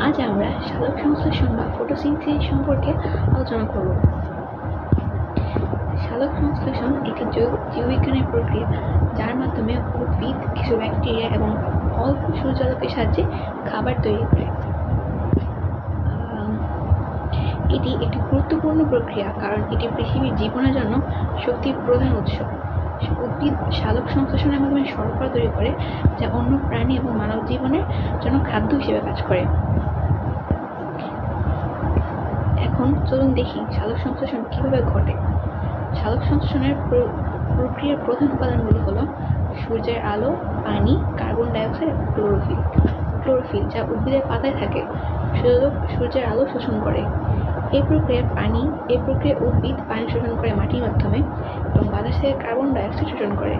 আজ আমরা সালোক সংশ্লেষণ বা ফটোসিনথেসিস সম্পর্কে আলোচনা করব। সালোক সংশ্লেষণ একটি জৈব- জীববিজ্ঞানের প্রক্রিয়া, যার মাধ্যমে উদ্ভিদ, কিছু ব্যাকটেরিয়া এবং অল্প সূর্যালোকের সাহায্যে খাবার তৈরি করে। এটি একটি গুরুত্বপূর্ণ প্রক্রিয়া কারণ এটি পৃথিবীর জীবনের জন্য শক্তির প্রধান উৎস। উদ্ভিদ সালোক সংশ্লেষণের মাধ্যমে শর্করা তৈরি করে যা অন্য প্রাণী এবং মানব জীবনের জন্য খাদ্য হিসেবে কাজ করে। এখন চলুন দেখি সালোক সংশ্লেষণ কীভাবে ঘটে। সালোক সংশ্লেষণের প্র- প্রক্রিয়ার প্রধান উপাদানগুলো হলো সূর্যের আলো, পানি, কার্বন ডাইঅক্সাইড এবং ক্লোরোফিল। ক্লোরোফিল যা উদ্ভিদের পাতায় থাকে সূর্য- সূর্যের আলো শোষণ করে। এই প্রক্রিয়ায় পানি, এই প্রক্রিয়ায় উদ্ভিদ পানি শোষণ করে মাটির মাধ্যমে এবং বাতাস থেকে কার্বন ডাইঅক্সাইড শোষণ করে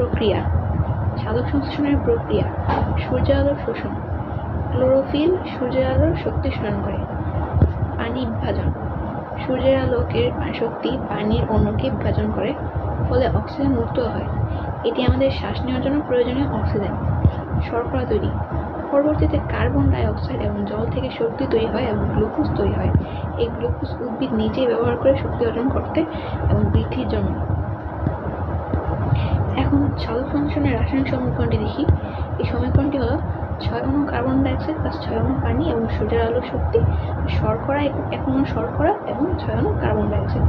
প্রক্রিয়া সালোক সংশ্লেষণের প্রক্রিয়া সূর্যের আলোর শোষণ, ক্লোরোফিল সূর্যের আলোর শক্তি শোষণ করে, পানি বিভাজন সূর্যের আলোকের শক্তি পানির অণুকে বিভাজন করে, ফলে অক্সিজেন মুক্ত হয়। এটি আমাদের শ্বাস নেওয়ার জন্য প্রয়োজনীয় অক্সিজেন। শর্করা তৈরি। পরবর্তীতে কার্বন ডাই অক্সাইড এবং জল থেকে শক্তি তৈরি হয় এবং গ্লুকোজ তৈরি হয়। এই গ্লুকোজ উদ্ভিদ নিজেই ব্যবহার করে শক্তি অর্জন করতে এবং বৃদ্ধির জন্য এখন সালোক সংশ্লেষণের রাসায়নিক সমীকরণটি দেখি। এই সমীকরণটি হলো ছয় অণু কার্বন ডাইঅক্সাইড প্লাস ছয় অণু পানি এবং সূর্যের আলোর শক্তি, শর্করা এক- অণু শর্করা এবং ছয় অণু কার্বন ডাইঅক্সাইড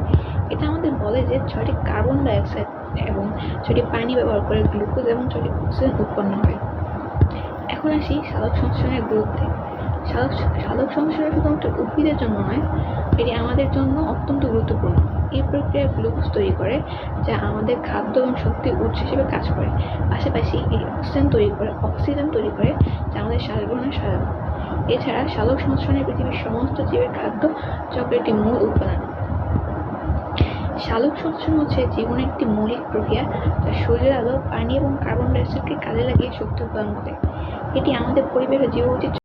এটা আমাদের বলে যে ছয়টি কার্বন ডাইঅক্সাইড এবং ছয়টি পানি ব্যবহার করে গ্লুকোজ এবং ছয়টি অক্সিজেন উৎপন্ন হয়। এখন আসি সালোক সংশ্লেষণের গুরুত্বে। সালোক সালোক সংশ্লেষণ শুধুমাত্র উদ্ভিদের জন্য নয়, এটি আমাদের জন্য অত্যন্ত গুরুত্বপূর্ণ। এই প্রক্রিয়া গ্লুকোজ তৈরি করে যা আমাদের খাদ্য এবং শক্তির উৎস হিসেবে কাজ করে। পাশাপাশি এই অক্সিজেন তৈরি করে, অক্সিজেন তৈরি করে যা আমাদের শ্বাস গ্রহণে সহায়ক। এছাড়া সালোক সংশ্লেষণে পৃথিবীর সমস্ত জীবের খাদ্য চক্রের একটি মূল উপাদান। সালোক সংশ্লেষণ হচ্ছে জীবনের একটি মৌলিক প্রক্রিয়া যা সূর্যের আলো, পানি এবং কার্বন ডাইঅক্সাইডকে কাজে লাগিয়ে শক্তি উৎপাদন করে। এটি আমাদের পরিবেশ ও জীববৈচিত্র্য